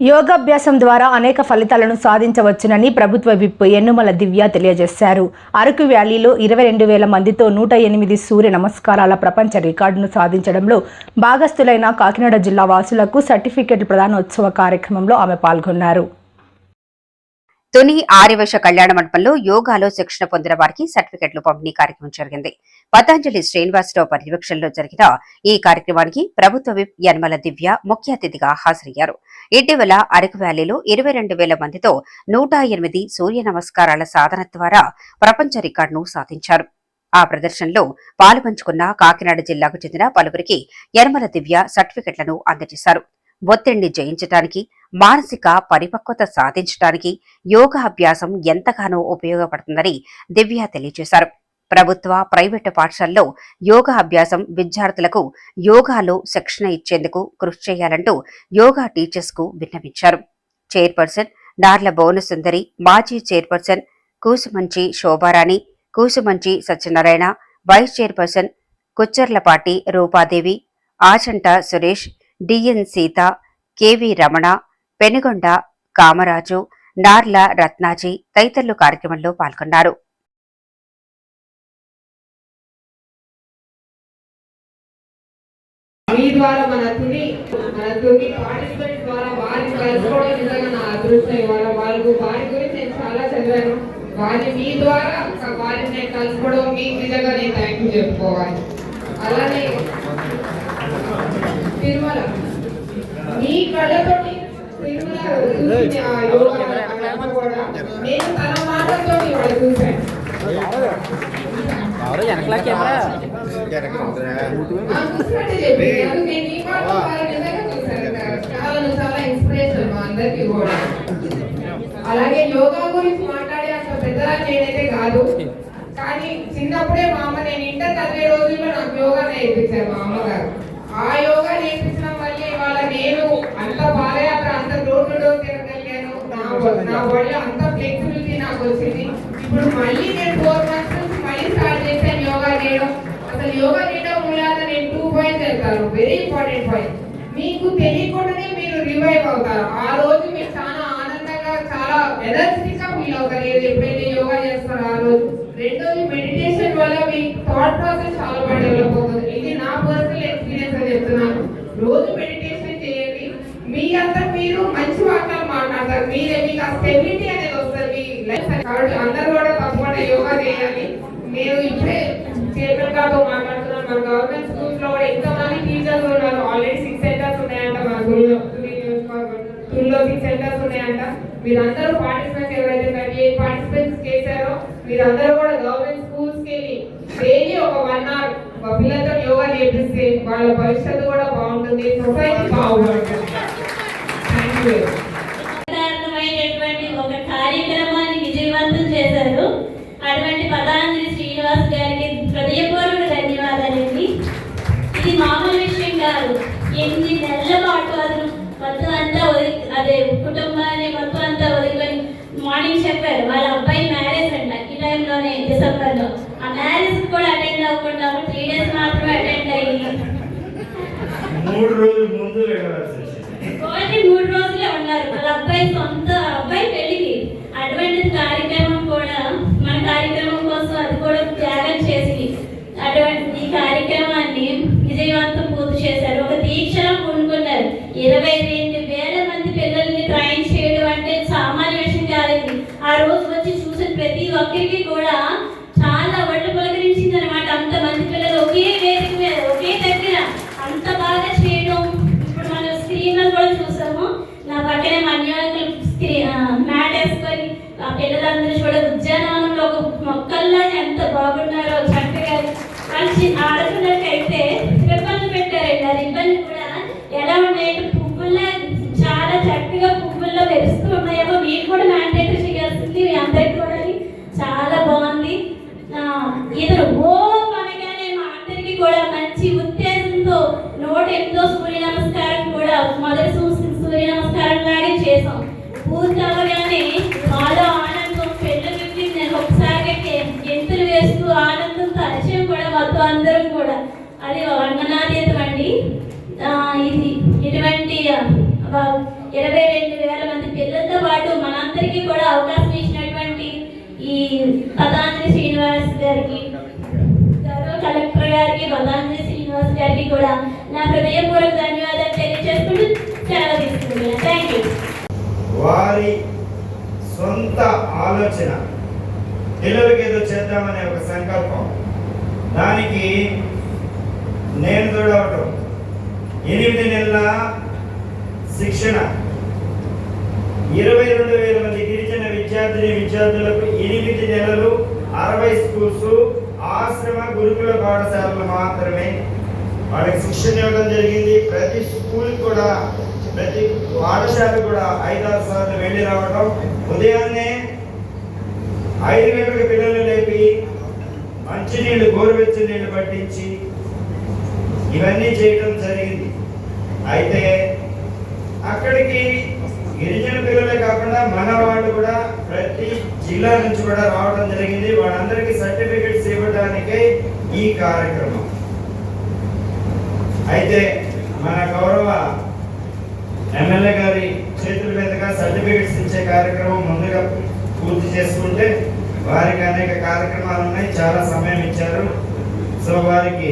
యోగాభ్యాసం ద్వారా అనేక ఫలితాలను సాధించవచ్చునని ప్రభుత్వ విప్ ఎన్నుమల దివ్య తెలియజేశారు. అరకు వ్యాలీలో ఇరవై రెండు వేల మందితో నూట ఎనిమిది సూర్య నమస్కారాల ప్రపంచ రికార్డును సాధించడంలో భాగస్థులైన కాకినాడ జిల్లా వాసులకు సర్టిఫికెట్ ప్రదానోత్సవ కార్యక్రమంలో ఆమె పాల్గొన్నారు. తుని ఆర్యవేశ కళ్యాణ మండపంలో యోగాలో శిక్షణ పొందిన వారికి సర్టిఫికెట్లు పంపిణీ కార్యక్రమం జరిగింది. పతంజలి శ్రీనివాసరావు పర్యవేక్షణలో జరిగిన ఈ కార్యక్రమానికి ప్రభుత్వ విప్ యనమల దివ్య ముఖ్య అతిథిగా హాజరయ్యారు. ఇటీవల అరకు వ్యాలీలో ఇరవై రెండు వేల మందితో నూట ఎనిమిది సూర్య నమస్కారాల సాధన ద్వారా ప్రపంచ రికార్డును సాధించారు. ఆ ప్రదర్శనలో పాలుపంచుకున్న కాకినాడ జిల్లాకు చెందిన పలువురికి యనమల దివ్య సర్టిఫికెట్లను అందజేశారు. ఒత్తిడిని జయించడానికి మానసిక పరిపక్వత సాధించడానికి యోగా అభ్యాసం ఎంతగానో ఉపయోగపడుతుందని దివ్య తెలియజేశారు. ప్రభుత్వ ప్రైవేటు పాఠశాలలో యోగా అభ్యాసం విద్యార్థులకు యోగాలో శిక్షణ ఇచ్చేందుకు కృషి చేయాలంటూ యోగా టీచర్స్కు విన్నవించారు. చైర్పర్సన్ నార్ల భువనసుందరి మాజీ chairperson Kusumanchi Shobharani Kusumanchi Satyanarayana vice chairperson Kuchcharlapati Rupadevi Achanta Suresh DN Seetha KV Ramana Penugonda Kamaraju Narla Ratnaji తదితరులు కార్యక్రమంలో పాల్గొన్నారు. మీ ద్వారా మన తుని మన తుని పార్టిసిపెంట్ ద్వారా వారిని కలుసుకోవడం నిజంగా నా అదృష్టం. ఇవాళ వారి గురించి నేను చాలా చదివాను. మీ ద్వారా వారిని నేను కలుసుకోవడం నిజంగా నేను థ్యాంక్ యూ చెప్పుకోవాలి. అలానే తిరుమల మీ కళ్ళతోటి తిరుమల చూసిన ఆ యోగా కూడా నేను తన మాటలతో ఇవాళ చూశాను వెనకలా కెమెరా ఆ చెప్పి నేను ఈ మాట నిజంగా చూశాను చాలా చాలా ఇన్స్పిరేషన్ మా అందరికీ కూడా అలాగే యోగా గురించి మాట్లాడే అంత పెద్దదాన్ని నేనైతే కాదు. కానీ చిన్నప్పుడే మా అమ్మ నేను ఇంటర్ చదివే రోజుల్లో నాకు యోగా నేర్పించారు మా అమ్మగారు. ఆ యోగా నేర్పించడం వల్ల ఇవాళ నేను అంత నా నా అంత ఫ్లెక్సిబిలిటీ నాకు వచ్చింది. ఇప్పుడు మళ్ళీ నేను ఫోర్ మంత్స్ నుంచి మళ్ళీ స్టార్ట్ చేశాను యోగా చేయడం. అసలు యోగా చేయడం మూలాన నేను టూ పాయింట్స్ వెళ్తాను వెరీ ఇంపార్టెంట్ పాయింట్ మీకు తెలియకుండానే మీరు రివైవ్ అవుతారు. ఆ రోజు మీరు చాలా ఆనందంగా చాలా ఎనర్జెటిక్గా ఫీల్ అవుతారు. ఏది ఎప్పుడైతే యోగా చేస్తారో ఆ రోజు. రెండోది మెడిటేషన్ వల్ల మీ థాట్ ప్రాసెస్ చాలా బాగా డెవలప్ అవుతుంది. ఇది నా పర్సనల్ ఎక్స్పీరియన్స్ అని చెప్తున్నాను. రోజు మెడిటేషన్ చేయండి. మీ అంతా మీరు మంచి వార్తలు మీరే మీకు ఆ స్టెబిలిటీ అనేది వస్తుంది. లైఫ్ కాబట్టి అందరూ కూడా తప్పకుండా యోగా చేయాలి. నేను ఇప్పుడే చైర్మన్ గారితో మాట్లాడుతున్నాను మన గవర్నమెంట్ స్కూల్స్లో కూడా ఎంతమంది టీచర్స్ ఉన్నారు? ఆల్రెడీ సిక్స్ సెంటర్స్ ఉన్నాయంట మన గుడిలో స్కూల్లో సిక్స్ సెంటర్స్ ఉన్నాయంట. మీరందరూ పార్టిసిపెంట్స్ ఎవరైతే థర్టీ ఎయిట్ పార్టిసిపెంట్స్ చేశారో మీరందరూ కూడా గవర్నమెంట్ స్కూల్స్కి వెళ్ళి డైలీ ఒక వన్ అవర్ మా పిల్లలతో యోగా చేపిస్తే వాళ్ళ భవిష్యత్తు కూడా బాగుంటుంది. సొసైటీ బాగుంటుంది. థ్యాంక్ యూ పదాంజలి శ్రీనివాస్ గారికి హృదయపూర్వక ధన్యవాదాలండి. ఇది మామూలు విషయం కాదు. ఎనిమిది నెలల పాటు అతను మొత్తం అంతా అదే కుటుంబాన్ని మొత్తం అంతా వదిలికొని మార్నింగ్ చెప్పారు వాళ్ళ అబ్బాయి మ్యారేజ్ అంట. ఈ టైంలోనే డిసెంబర్లో ఆ మ్యారేజ్ కూడా అటెండ్ అవ్వకుండా త్రీ డేస్ మాత్రమే అటెండ్ అయ్యి. మూడు రోజుల ముందు ఓన్లీ మూడు రోజులే ఉన్నారు. వాళ్ళ అబ్బాయి సొంత అబ్బాయి పెళ్ళికి అటువంటి కార్యక్రమం కూడా మన కార్యక్రమం కూడా త్యాగం చేసి అటువంటి ఈ కార్యక్రమాన్ని విజయవంతం పూర్తి చేశారు. ఒక దీక్షలో పూనుకున్నారు. ఇరవై రెండు వేల మంది పిల్లల్ని ట్రైన్ చేయడం అంటే సామాన్య విషయం కాదండి. ఆ రోజు వచ్చి చూసిన ప్రతి ఒక్కరికి కూడా చాలా ఒళ్ళు పులకరించింది అనమాట అంతమంది పిల్లలు ఒకే వేదిక మీద ఒకే దగ్గర అంత బాగా చేయడం. ఇప్పుడు మనం స్క్రీన్లో కూడా చూసాము. నా పక్కనే మన్యాకులు స్క్రీన్ మ్యాట్ వేసుకొని ఆ పిల్లలందరూ కూడా ఉద్యానవనంలో ఒక మొక్కల్లా బాగున్నారో చక్కగా మంచి ఆ మొత్తం అందరం కూడా. అది వర్ణనాతీతం అండి. ఇది ఇటువంటి ఇరవై రెండు వేల మంది పిల్లలతో పాటు మనందరికీ కూడా అవకాశం ఇచ్చినటువంటి ఈ పతాంజలి శ్రీనివాస్ గారికి గౌరవ కలెక్టర్ గారికి పతాంజలి శ్రీనివాస్ గారికి కూడా నా హృదయపూర్వక ధన్యవాదాలు తెలియజేసుకుంటూ సెలవు తీసుకుంటున్నాను. థ్యాంక్ యూ వారి సొంత ఆలోచన. పిల్లలకి ఏదో చేద్దామనే ఒక సంకల్పం. దానికి నేను తోడవటం ఎనిమిది నెలల శిక్షణ. ఇరవై రెండు వేల మంది గిరిజన విద్యార్థిని విద్యార్థులకు ఎనిమిది నెలలు అరవై స్కూల్స్ ఆశ్రమ గురుకుల పాఠశాలలు మాత్రమే. వాళ్ళకి శిక్షణ ఇవ్వడం జరిగింది. ప్రతి స్కూల్ కూడా ప్రతి పాఠశాల కూడా ఐదారు సార్లు వెళ్ళి రావడం ఉదయాన్నే ఐదు గంటలకు పిల్లలు లేపి మంచినీళ్ళు గోరువెచ్చని నీళ్ళు పట్టించి ఇవన్నీ చేయడం జరిగింది. అయితే అక్కడికి గిరిజన పిల్లలే కాకుండా మన వాళ్ళు కూడా ప్రతి జిల్లా నుంచి కూడా రావడం జరిగింది. వాళ్ళందరికీ సర్టిఫికెట్స్ ఇవ్వడానికే ఈ కార్యక్రమం. అయితే మన గౌరవ ఎమ్మెల్యే గారి చేతుల మీదుగా సర్టిఫికెట్స్ ఇచ్చే కార్యక్రమం ముందుగా పూర్తి చేసుకుంటే వారికి అనేక కార్యక్రమాలు ఉన్నాయి. చాలా సమయం ఇచ్చారు. సో వారికి